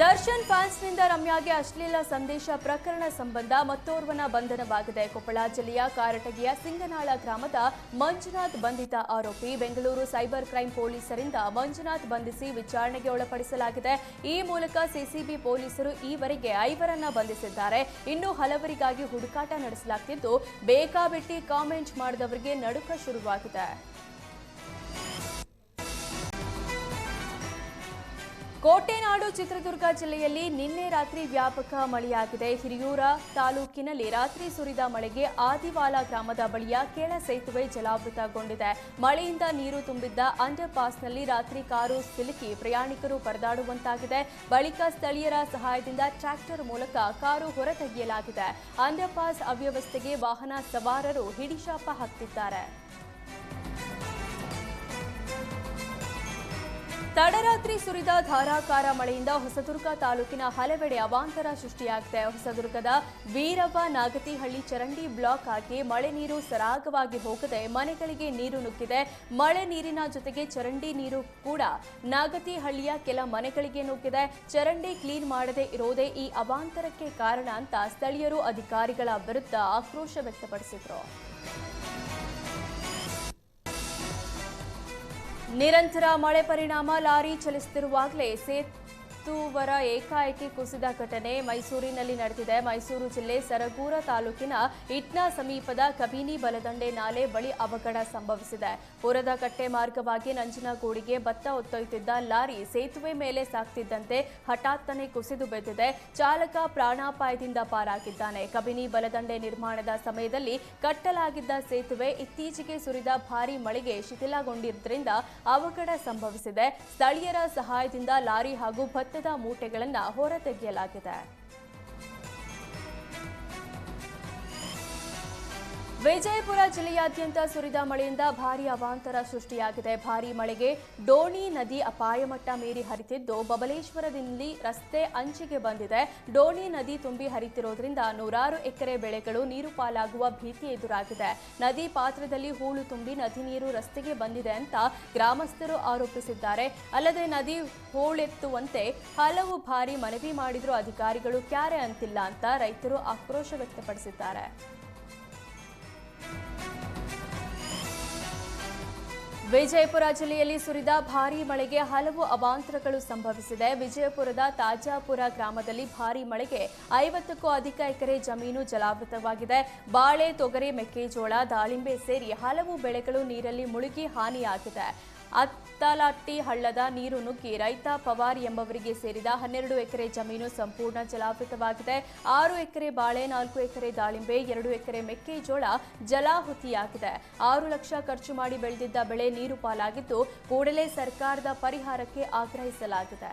ದರ್ಶನ್ ಫ್ಯಾನ್ಸ್ನಿಂದ ರಮ್ಯಾಗೆ ಅಶ್ಲೀಲ ಸಂದೇಶ ಪ್ರಕರಣ ಸಂಬಂಧ ಮತ್ತೋರ್ವನ ಬಂಧನವಾಗಿದೆ. ಕೊಪ್ಪಳ ಜಿಲ್ಲೆಯ ಕಾರಟಗಿಯ ಸಿಂಗನಾಳ ಗ್ರಾಮದ ಮಂಜುನಾಥ್ ಬಂಧಿತ ಆರೋಪಿ ಬೆಂಗಳೂರು ಸೈಬರ್ ಕ್ರೈಂ ಪೊಲೀಸರಿಂದ ಮಂಜುನಾಥ್ ಬಂಧಿಸಿ ವಿಚಾರಣೆಗೆ ಒಳಪಡಿಸಲಾಗಿದೆ. ಈ ಮೂಲಕ ಸಿಸಿಬಿ ಪೊಲೀಸರು ಈವರೆಗೆ ಐವರನ್ನ ಬಂಧಿಸಿದ್ದಾರೆ. ಇನ್ನು ಹಲವರಿಗಾಗಿ ಹುಡುಕಾಟ ನಡೆಸಲಾಗ್ತಿದ್ದು, ಬೇಕಾಬಿಟ್ಟಿ ಕಾಮೆಂಟ್ ಮಾಡಿದವರಿಗೆ ನಡುಕ ಶುರುವಾಗಿದೆ. ಕೋಟೆನಾಡು ಚಿತ್ರದುರ್ಗ ಜಿಲ್ಲೆಯಲ್ಲಿ ನಿನ್ನೆ ರಾತ್ರಿ ವ್ಯಾಪಕ ಮಳೆಯಾಗಿದೆ. ಹಿರಿಯೂರ ತಾಲೂಕಿನಲ್ಲಿ ರಾತ್ರಿ ಸುರಿದ ಮಳೆಗೆ ಆದಿವಾಲ ಗ್ರಾಮದ ಬಳಿಯ ಕೆಳ ಸೇತುವೆ ಜಲಾವೃತಗೊಂಡಿದೆ. ಮಳೆಯಿಂದ ನೀರು ತುಂಬಿದ್ದ ಅಂಡರ್ ಪಾಸ್ನಲ್ಲಿ ರಾತ್ರಿ ಕಾರು ಸಿಲುಕಿ ಪ್ರಯಾಣಿಕರು ಪರದಾಡುವಂತಾಗಿದೆ. ಬಳಿಕ ಸ್ಥಳೀಯರ ಸಹಾಯದಿಂದ ಟ್ರ್ಯಾಕ್ಟರ್ ಮೂಲಕ ಕಾರು ಹೊರತೆಗೆಯಲಾಗಿದೆ. ಅಂಡರ್ ಪಾಸ್ ಅವ್ಯವಸ್ಥೆಗೆ ವಾಹನ ಸವಾರರು ಹಿಡಿಶಾಪ ಹಾಕ್ತಿದ್ದಾರೆ ತಡರಾತ್ರಿ ಸುರಿದ ಧಾರಾಕಾರ ಮಳೆಯಿಂದ ಹೊಸದುರ್ಗ ತಾಲೂಕಿನ ಹಲವೆಡೆ ಅವಾಂತರ ಸೃಷ್ಟಿಯಾಗಿದೆ. ಹೊಸದುರ್ಗದ ವೀರವ್ವ ನಾಗತಿಹಳ್ಳಿ ಚರಂಡಿ ಬ್ಲಾಕ್ ಆಗಿ ಮಳೆ ನೀರು ಸರಾಗವಾಗಿ ಹೋಗದೆ ಮನೆಗಳಿಗೆ ನೀರು ನುಗ್ಗಿದೆ. ಮಳೆ ನೀರಿನ ಜೊತೆಗೆ ಚರಂಡಿ ನೀರು ಕೂಡ ನಾಗತಿಹಳ್ಳಿಯ ಕೆಲ ಮನೆಗಳಿಗೆ ನುಗ್ಗಿದೆ. ಚರಂಡಿ ಕ್ಲೀನ್ ಮಾಡದೇ ಇರೋದೇ ಈ ಅವಾಂತರಕ್ಕೆ ಕಾರಣ ಅಂತ ಸ್ಥಳೀಯರು ಅಧಿಕಾರಿಗಳ ವಿರುದ್ಧ ಆಕ್ರೋಶ ವ್ಯಕ್ತಪಡಿಸಿದರು. ನಿರಂತರ ಮಳೆ ಪರಿಣಾಮ ಲಾರಿ ಚಲಿಸುತ್ತಿರುವಾಗಲೇ ಸೇತುವರ ಏಕಾಏಕಿ ಕುಸಿದ ಘಟನೆ ಮೈಸೂರಿನಲ್ಲಿ ನಡೆದಿದೆ. ಮೈಸೂರು ಜಿಲ್ಲೆ ಸರಗೂರ ತಾಲೂಕಿನ ಇಟ್ನಾ ಸಮೀಪದ ಕಬಿನಿ ಬಲದಂಡೆ ನಾಲೆ ಬಳಿ ಅವಘಡ ಸಂಭವಿಸಿದೆ. ಪುರದ ಕಟ್ಟೆ ಮಾರ್ಗವಾಗಿ ನಂಜನಗೂಡಿಗೆ ಭತ್ತ ಹೊತ್ತೊಯ್ತಿದ್ದ ಲಾರಿ ಸೇತುವೆ ಮೇಲೆ ಸಾಕ್ತಿದ್ದಂತೆ ಹಠಾತ್ತನೆ ಕುಸಿದು ಬಿದ್ದಿದೆ. ಚಾಲಕ ಪ್ರಾಣಾಪಾಯದಿಂದ ಪಾರಾಗಿದ್ದಾನೆ. ಕಬಿನಿ ಬಲದಂಡೆ ನಿರ್ಮಾಣದ ಸಮಯದಲ್ಲಿ ಕಟ್ಟಲಾಗಿದ್ದ ಸೇತುವೆ ಇತ್ತೀಚೆಗೆ ಸುರಿದ ಭಾರೀ ಮಳೆಗೆ ಶಿಥಿಲಗೊಂಡಿದ್ದರಿಂದ ಅವಘಡ ಸಂಭವಿಸಿದೆ. ಸ್ಥಳೀಯರ ಸಹಾಯದಿಂದ ಲಾರಿ ಹಾಗೂ ಭತ್ತದ ಮೂಟೆಗಳನ್ನು ಹೊರತೆಗೆಯಲಾಗಿದೆ. ವಿಜಯಪುರ ಜಿಲ್ಲೆಯಾದ್ಯಂತ ಸುರಿದ ಮಳೆಯಿಂದ ಭಾರಿ ಅವಾಂತರ ಸೃಷ್ಟಿಯಾಗಿದೆ. ಭಾರೀ ಮಳೆಗೆ ಡೋಣಿ ನದಿ ಅಪಾಯ ಮಟ್ಟ ಮೀರಿ ಹರಿತಿದ್ದು, ಬಬಲೇಶ್ವರದಲ್ಲಿ ರಸ್ತೆ ಅಂಚಿಗೆ ಬಂದಿದೆ. ಡೋಣಿ ನದಿ ತುಂಬಿ ಹರಿತಿರೋದ್ರಿಂದ ನೂರಾರು ಎಕರೆ ಬೆಳೆಗಳು ನೀರು ಪಾಲಾಗುವ ಭೀತಿ ಎದುರಾಗಿದೆ. ನದಿ ಪಾತ್ರದಲ್ಲಿ ಹೂಳು ತುಂಬಿ ನದಿ ನೀರು ರಸ್ತೆಗೆ ಬಂದಿದೆ ಅಂತ ಗ್ರಾಮಸ್ಥರು ಆರೋಪಿಸಿದ್ದಾರೆ. ಅಲ್ಲದೆ ನದಿ ಹೂಳೆತ್ತುವಂತೆ ಹಲವು ಬಾರಿ ಮನವಿ ಮಾಡಿದರೂ ಅಧಿಕಾರಿಗಳು, ಕ್ಯಾರೆ ಅಂತಿಲ್ಲ ಅಂತ ರೈತರು ಆಕ್ರೋಶ ವ್ಯಕ್ತಪಡಿಸಿದ್ದಾರೆ. ವಿಜಯಪುರ ಜಿಲ್ಲೆಯಲ್ಲಿ ಸುರಿದ ಭಾರೀ ಮಳೆಗೆ ಹಲವು ಅವಾಂತರಗಳು ಸಂಭವಿಸಿದೆ. ವಿಜಯಪುರದ ತಾಜಾಪುರ ಗ್ರಾಮದಲ್ಲಿ ಭಾರೀ ಮಳೆಗೆ ಐವತ್ತಕ್ಕೂ ಅಧಿಕ ಎಕರೆ ಜಮೀನು ಜಲಾವೃತವಾಗಿದೆ. ಬಾಳೆ, ತೊಗರಿ, ಮೆಕ್ಕೆಜೋಳ, ದಾಳಿಂಬೆ ಸೇರಿ ಹಲವು ಬೆಳೆಗಳು ನೀರಲ್ಲಿ ಮುಳುಗಿ ಹಾನಿಯಾಗಿದೆ. ಅತ್ತಲಟ್ಟಿ ಹಳ್ಳದ ನೀರು ನುಗ್ಗಿ ರೈತ ಪವಾರ್ ಎಂಬವರಿಗೆ ಸೇರಿದ ಹನ್ನೆರಡು ಎಕರೆ ಜಮೀನು ಸಂಪೂರ್ಣ ಜಲಾವೃತವಾಗಿದೆ. ಆರು ಎಕರೆ ಬಾಳೆ, ನಾಲ್ಕು ಎಕರೆ ದಾಳಿಂಬೆ, ಎರಡು ಎಕರೆ ಮೆಕ್ಕೆಜೋಳ ಜಲಾಹುತಿಯಾಗಿದೆ. ಆರು ಲಕ್ಷ ಖರ್ಚು ಮಾಡಿ ಬೆಳೆದಿದ್ದ ಬೆಳೆ ನೀರು ಪಾಲಾಗಿದ್ದು, ಕೂಡಲೇ ಸರ್ಕಾರದ ಪರಿಹಾರಕ್ಕೆ ಆಗ್ರಹಿಸಲಾಗಿದೆ.